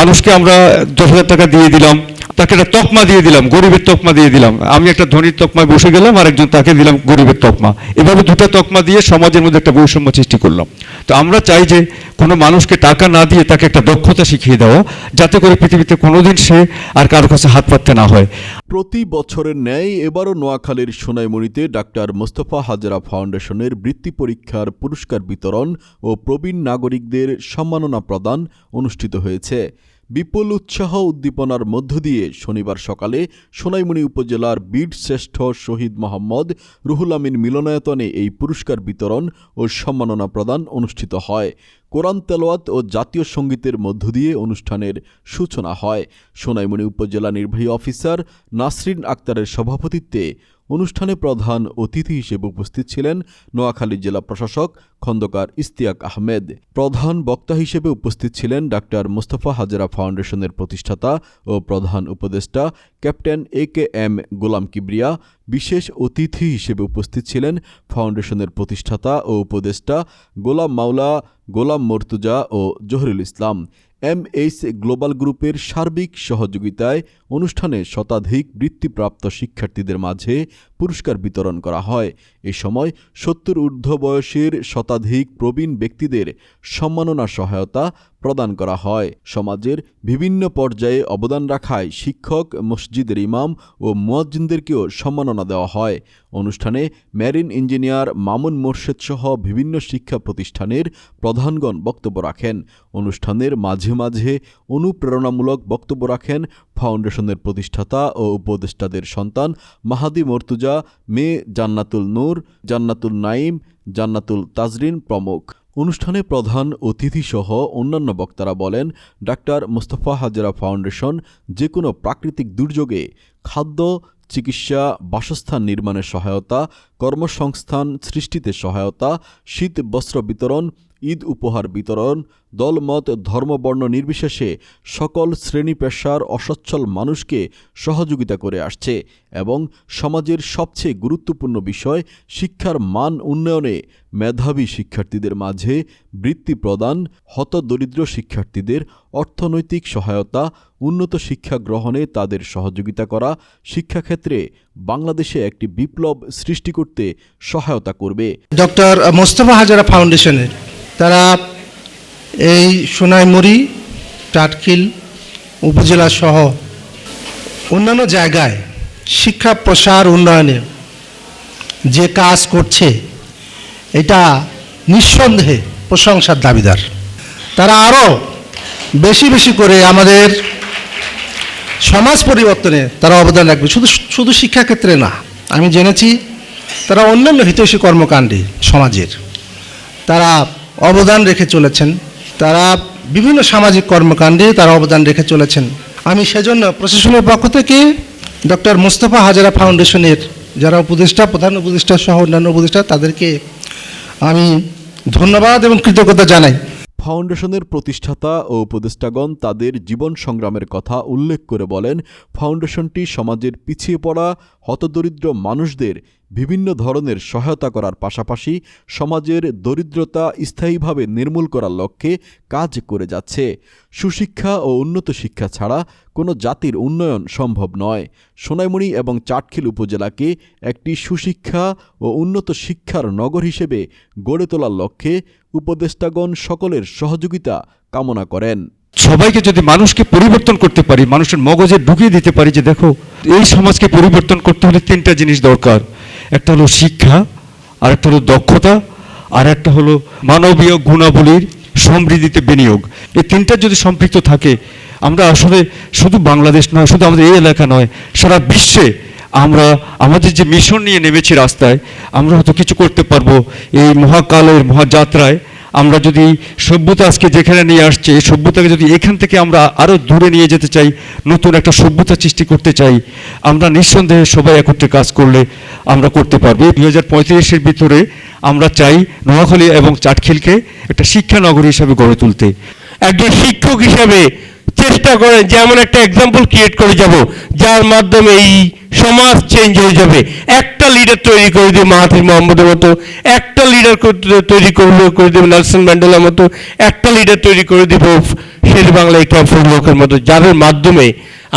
মানুষকে আমরা দশ হাজার টাকা দিয়ে দিলাম। তাকে একটা তকমা দিয়ে দিলাম, গরিবের তকমা দিয়ে দিলাম। আমি একটা ধনীর তকমায় বসে গেলাম আর একজন তাকে দিলাম গরিবের তকমা। এভাবে দুটো তকমা দিয়ে সমাজের মধ্যে একটা বৈষম্য সৃষ্টি করলাম। তো আমরা চাই যে কোনো মানুষকে টাকা না দিয়ে তাকে একটা দক্ষতা শিখিয়ে দেওয়া, যাতে করে পৃথিবীতে কোনোদিন সে আর কারও কাছে হাত পাততে না হয়। প্রতি বছরের ন্যায় এবারও নোয়াখালীর সোনাইমুড়িতে ডাক্তার মোস্তফা হাজরা ফাউন্ডেশনের বৃত্তি পরীক্ষার পুরস্কার বিতরণ ও প্রবীণ নাগরিকদের সম্মাননা প্রদান অনুষ্ঠিত হয়েছে। বিপুল উৎসাহ উদ্দীপনার মধ্য দিয়ে শনিবার সকালে সোনাইমুড়ি উপজেলার বীর শ্রেষ্ঠ শহীদ মোহাম্মদ রুহুল আমিন মিলনায়তনে এই পুরস্কার বিতরণ ও সম্মাননা প্রদান অনুষ্ঠিত হয়। কোরআন তেলোয়াত ও জাতীয় সঙ্গীতের মধ্য দিয়ে অনুষ্ঠানের সূচনা হয়। সোনাইমুড়ি উপজেলা নির্বাহী অফিসার নাসরিন আক্তারের সভাপতিত্বে অনুষ্ঠানে প্রধান অতিথি হিসেবে উপস্থিত ছিলেন নোয়াখালী জেলা প্রশাসক খন্দকার ইস্তিয়াক আহমেদ। প্রধান বক্তা হিসেবে উপস্থিত ছিলেন ডাক্তার মোস্তফা হাজরা ফাউন্ডেশনের প্রতিষ্ঠাতা ও প্রধান উপদেষ্টা captain A K M Golam Kibria. বিশেষ অতিথি হিসেবে উপস্থিত ছিলেন ফাউন্ডেশনের প্রতিষ্ঠাতা ও উপদেষ্টা গোলাম মাওলা, গোলাম মর্তুজা ও জহরুল ইসলাম। এমএইচ গ্লোবাল গ্রুপের সার্বিক সহযোগিতায় অনুষ্ঠানে শতাধিক বৃত্তিপ্রাপ্ত শিক্ষার্থীদের মাঝে পুরস্কার বিতরণ করা হয়। এ সময় সত্তর ঊর্ধ্ব বয়সের শতাধিক প্রবীণ ব্যক্তিদের সম্মাননা সহায়তা প্রদান করা হয়। সমাজের বিভিন্ন পর্যায়ে অবদান রাখায় শিক্ষক, মসজিদের ইমাম ও মুয়াজ্জিনদেরকেও সম্মাননা দেওয়া হয়। অনুষ্ঠানে ম্যারিন ইঞ্জিনিয়ার মামুন মোর্শেদ সহ বিভিন্ন শিক্ষা প্রতিষ্ঠানের প্রধানগণ বক্তব্য রাখেন। অনুষ্ঠানের মাঝে মাঝে অনুপ্রেরণামূলক বক্তব্য রাখেন ফাউন্ডেশনের প্রতিষ্ঠাতা ও উপদেষ্টাদের সন্তান মাহাদি মর্তুজা মে জান্নাতুল নূর, জান্নাতুল নাইম জান্নাতুল তাজরিন প্রমুখ। অনুষ্ঠানে প্রধান অতিথিসহ অন্যান্য বক্তারা বলেন ডাক্তার মোস্তফা হাজারা ফাউন্ডেশন যে কোনো প্রাকৃতিক দুর্যোগে খাদ্য, চিকিৎসা, বাসস্থান নির্মাণের সহায়তা, কর্মসংস্থান সৃষ্টিতে সহায়তা, শীত বস্ত্র বিতরণ, ঈদ উপহার বিতরণ, দলমত, ধর্মবর্ণ নির্বিশেষে সকল শ্রেণি পেশার অসচ্ছল মানুষকে সহযোগিতা করে আসছে এবং সমাজের সবচেয়ে গুরুত্বপূর্ণ বিষয় শিক্ষার মান উন্নয়নে মেধাবী শিক্ষার্থীদের মাঝে বৃত্তি প্রদান, হতদরিদ্র শিক্ষার্থীদের অর্থনৈতিক সহায়তা উন্নত শিক্ষা গ্রহণে তাদের সহযোগিতা করা শিক্ষাক্ষেত্রে বাংলাদেশে একটি বিপ্লব সৃষ্টি করতে সহায়তা করবে। ডক্টর মোস্তফা হাজারা ফাউন্ডেশনের তারা এই সোনাইমুড়ি, টাটকিল উপজেলা সহ অন্যান্য জায়গায় শিক্ষা প্রসার উন্নয়নে যে কাজ করছে, এটা নিঃসন্দেহে প্রশংসার দাবিদার। তারা আরও বেশি বেশি করে আমাদের সমাজ পরিবর্তনে তারা অবদান রাখবে। শুধু শুধু শিক্ষাক্ষেত্রে না, আমি জেনেছি তারা অন্যান্য হিতৈষী কর্মকাণ্ডে সমাজের। তারা অবদান রেখে চলেছেন, তারা বিভিন্ন সামাজিক কর্মকাণ্ডে তারা অবদান রেখে চলেছেন। আমি সেজন্য প্রশাসনের পক্ষ থেকে ডক্টর মোস্তফা হাজারা ফাউন্ডেশনের যারা উপদেষ্টা, প্রধান উপদেষ্টা সহ অন্যান্য উপদেষ্টা, তাদেরকে আমি ধন্যবাদ এবং কৃতজ্ঞতা জানাই। ফাউন্ডেশনের প্রতিষ্ঠাতা ও উপদেষ্টাগণ তাদের জীবন সংগ্রামের কথা উল্লেখ করে বলেন, ফাউন্ডেশনটি সমাজের পিছিয়ে পড়া, হতদরিদ্র মানুষদের বিভিন্ন ধরনের সহায়তা করার পাশাপাশি সমাজের দরিদ্রতা স্থায়ীভাবে নির্মূল করার লক্ষ্যে কাজ করে যাচ্ছে। সুশিক্ষা ও উন্নত শিক্ষা ছাড়া কোনো জাতির উন্নয়ন সম্ভব নয়। সোনাইমুড়ি এবং চাটখিল উপজেলাকে একটি সুশিক্ষা ও উন্নত শিক্ষার নগর হিসেবে গড়ে তোলার লক্ষ্যে উপদেষ্টাগণ সকলের সহযোগিতা কামনা করেন। সবাইকে যদি মানুষকে পরিবর্তন করতে পারি, মানুষের মগজে ঢুকিয়ে দিতে পারি যে, দেখো, এই সমাজকে পরিবর্তন করতে হলে তিনটা জিনিস দরকার। একটা হলো শিক্ষা আর একটা হলো দক্ষতা আর একটা হলো মানবীয় গুণাবলীর সমৃদ্ধিতে বিনিয়োগ। এই তিনটা যদি সম্পৃক্ত থাকে, আমরা আসলে শুধু বাংলাদেশ নয়, শুধু আমাদের এই এলাকা নয়, সারা বিশ্বে আমরা আমাদের যে মিশন নিয়ে নেমেছি রাস্তায়, আমরা হয়তো কিছু করতে পারব এই মহাকালের মহাযাত্রায়। আমরা যদি সভ্যতা আজকে যেখানে নিয়ে আসছে, এই সভ্যতাকে যদি এখান থেকে আমরা আরও দূরে নিয়ে যেতে চাই, নতুন একটা সভ্যতা সৃষ্টি করতে চাই, আমরা নিঃসন্দেহে সবাই একত্রে কাজ করলে আমরা করতে পারব। দু হাজার পঁয়ত্রিশের ভিতরে আমরা চাই নোয়াখালী এবং চাটখিলকে একটা শিক্ষা নগরী হিসাবে গড়ে তুলতে। একজন শিক্ষক হিসাবে চেষ্টা করেন যে এমন একটা এক্সাম্পল ক্রিয়েট করে যাব, যার মাধ্যমে এই সমাজ চেঞ্জ হয়ে যাবে। একটা লিডার তৈরি করে দিবে মাহাথির মোহাম্মদের মতো, একটা লিডার তৈরি করবে করে দেবে নেলসন ম্যান্ডেলার মতো, একটা লিডার তৈরি করে দিব শের বাংলায় ক্যাম্পের লোকের মতো, যাদের মাধ্যমে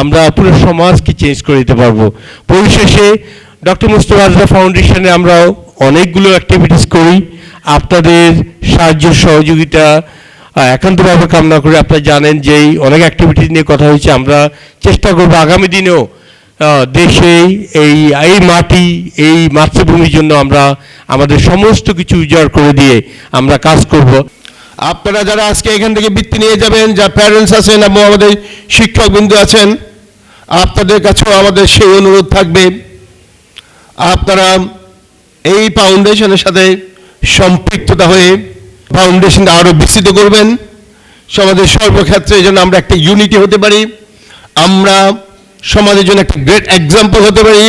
আমরা পুরো সমাজকে চেঞ্জ করে দিতে পারব। পরিশেষে ডক্টর মুস্তফা আজরা ফাউন্ডেশনে আমরা অনেকগুলো অ্যাক্টিভিটিস করি। আপনাদের সাহায্য, সহযোগিতা একান্তভাবে কামনা করে, আপনারা জানেন যে অনেক অ্যাক্টিভিটি নিয়ে কথা হয়েছে, আমরা চেষ্টা করব আগামী দিনেও দেশে এই এই মাটি, এই মাতৃভূমির জন্য আমরা আমাদের সমস্ত কিছু উজাড় করে দিয়ে আমরা কাজ করব। আপনারা যারা আজকে এখান থেকে বৃত্তি নিয়ে যাবেন, যা প্যারেন্টস আছেন এবং আমাদের শিক্ষকবৃন্দ আছেন, আপনাদের কাছেও আমাদের সেই অনুরোধ থাকবে। আপনারা এই ফাউন্ডেশনের সাথে সম্পৃক্ততা হয়ে ফাউন্ডেশনটা আরও বিস্তৃত করবেন। সমাজের সর্বক্ষেত্রে যেন আমরা একটা ইউনিটি হতে পারি। আমরা সমাজের জন্য একটা গ্রেট এক্সাম্পল হতে পারি।